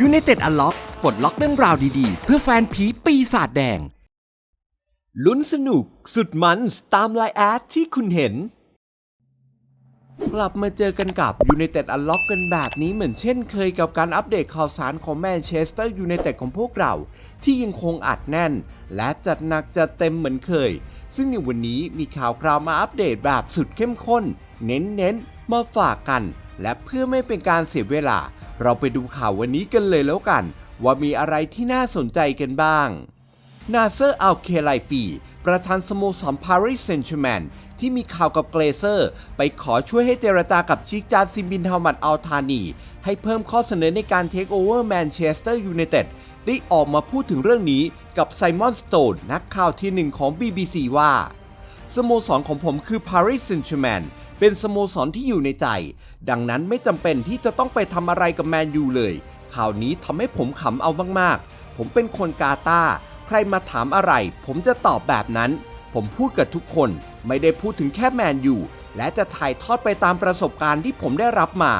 United Unlock ปลดล็อกเรื่องราวดีๆ เพื่อแฟนผีปีศาจแดง ลุ้นสนุกสุดมันตามไลน์แอดที่คุณเห็น กลับมาเจอกันกับ United Unlock กันแบบนี้เหมือนเช่นเคยกับการอัปเดตข่าวสารของแมนเชสเตอร์ยูไนเต็ดของพวกเรา ที่ยังคงอัดแน่น และจัดหนักจัดเต็มเหมือนเคย ซึ่งในวันนี้มีข่าวคราวมาอัปเดตแบบสุดเข้มข้น เน้นๆมาฝากกัน และเพื่อไม่เป็นการเสียเวลา เราไปดูข่าววันนี้กันเลยแล้วกัน ว่ามีอะไรที่น่าสนใจกันบ้าง นาเซอร์อัลเคไลฟีประธานสโมสรปารีสเซนต์แชร์แมนที่มีข่าวกับเกรเซอร์ ไปขอช่วยให้เจรจากับชิกจาซิมบินฮามัดอัลทานี ให้เพิ่มข้อเสนอในการเทคโอเวอร์แมนเชสเตอร์ยูไนเต็ดได้ออกมาพูดถึงเรื่องนี้กับไซมอนสโตนนักข่าวที่หนึ่งของ BBC ว่าสโมสรของผมคือ Paris Saint-Germain เป็นสโมสรที่อยู่ในใจ ดังนั้นไม่จำเป็นที่จะต้องไปทำอะไรกับแมนยูเลยข่าวนี้ทำให้ผมขำเอามากๆ ผมเป็นคนกาตาใครมาถามอะไร ผมจะตอบแบบนั้น ผมพูดกับทุกคน ไม่ได้พูดถึงแค่แมนยูและจะถ่ายทอดไปตามประสบการณ์ที่ผมได้รับมา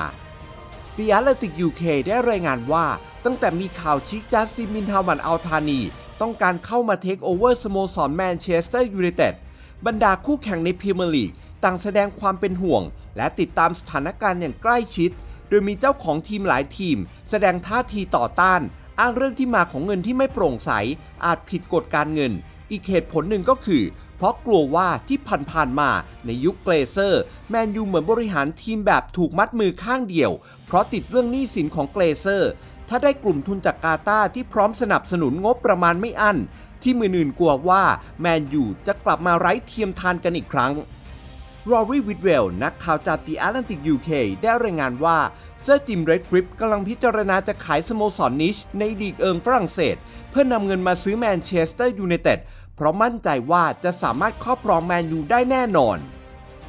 ฟิอาเลติกยูเคได้รายงานว่า ตั้งแต่มีข่าวชิกจัสซิมินฮาวันอัลทานี ต้องการเข้ามาเทคโอเวอร์สโมสรแมนเชสเตอร์ยูไนเต็ดบรรดาคู่แข่งในพรีเมียร์ลีก ต่างแสดงความเป็นห่วง และติดตามสถานการณ์อย่างใกล้ชิด โดยมีเจ้าของทีมหลายทีม แสดงท่าทีต่อต้าน อ้างเรื่องที่มาของเงินที่ไม่โปร่งใส อาจผิดกฎการเงิน อีกเหตุผลหนึ่งก็คือ เพราะกลัวว่าที่ผ่านๆมาในยุคเกรเซอร์ แมนยูเหมือนบริหารทีมแบบถูกมัดมือข้างเดียว เพราะติดเรื่องหนี้สินของเกรเซอร์ ถ้าได้กลุ่มทุนจากกาตาที่พร้อมสนับสนุนงบประมาณไม่อั้นที่มืออื่นกลัวว่าแมนยูจะกลับมาไร้เทียมทานกันอีกครั้ง รอรีวิดเวลนักข่าวจาก The Atlantic UK ได้รายงานว่าเซอร์จิมเรดกริปกำลังพิจารณาจะขายสโมสรนิช ในลีกเอิงฝรั่งเศส เพื่อนำเงินมาซื้อแมนเชสเตอร์ยูไนเต็ดเพราะมั่นใจว่าจะสามารถครอบครองแมนยูได้แน่นอน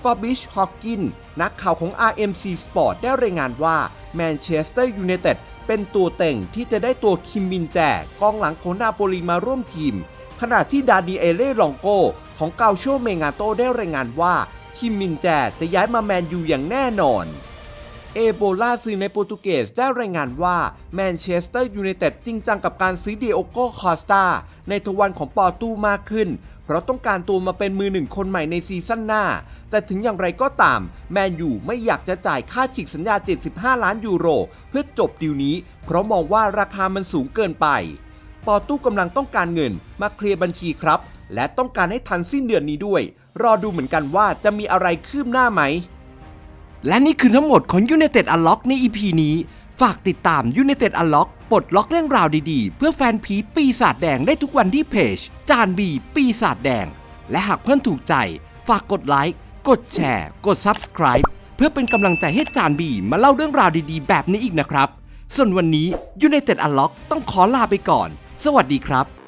ฟาบิชฮอกกินนักข่าวของ RMC Sport ได้รายงานว่าแมนเชสเตอร์ยูไนเต็ดเป็นตัวเต่งที่จะได้ตัวคิมมินแจกองหลังของนาโปลีมาร่วมทีม ขณะที่ดาดีเอเล่ลองโกของเกาโชเมงาโตได้รายงานว่า คิมมินแจจะย้ายมาแมนยูอย่างแน่นอน เอโบลาสื่อในโปรตุเกสได้รายงานว่าแมนเชสเตอร์ยูไนเต็ดจริงจังกับการซื้อเดโอโกคอสตาในทวันของปอร์ตูมากขึ้น เพราะต้องการตัวมาเป็นมือหนึ่งคนใหม่ในซีซั่นหน้า แต่ถึงอย่างไรก็ตาม แมนยูไม่อยากจะจ่ายค่าฉีกสัญญา 75 ล้านยูโร เพื่อจบดีลนี้ เพราะมองว่าราคามันสูงเกินไป ปอร์ตู้กำลังต้องการเงินมาเคลียร์บัญชีครับและต้องการให้ทันสิ้นเดือนนี้ด้วย รอดูเหมือนกันว่าจะมีอะไรคืบหน้าไหม และนี่คือทั้งหมดของ United Unlock ใน EP นี้ ฝากติดตาม United Unlock ปลดล็อกเรื่องราวดีๆ เพื่อแฟนผีปีศาจแดงได้ทุกวันที่เพจ จานบีปีศาจแดง และหากเพื่อนถูกใจ ฝากกดไลค์กดแชร์ กด Subscribe เพื่อเป็นกำลังใจให้จานบีมาเล่าเรื่องราวดีๆ แบบนี้อีกนะครับ ส่วนวันนี้ United Unlock ต้องขอลาไปก่อน สวัสดีครับ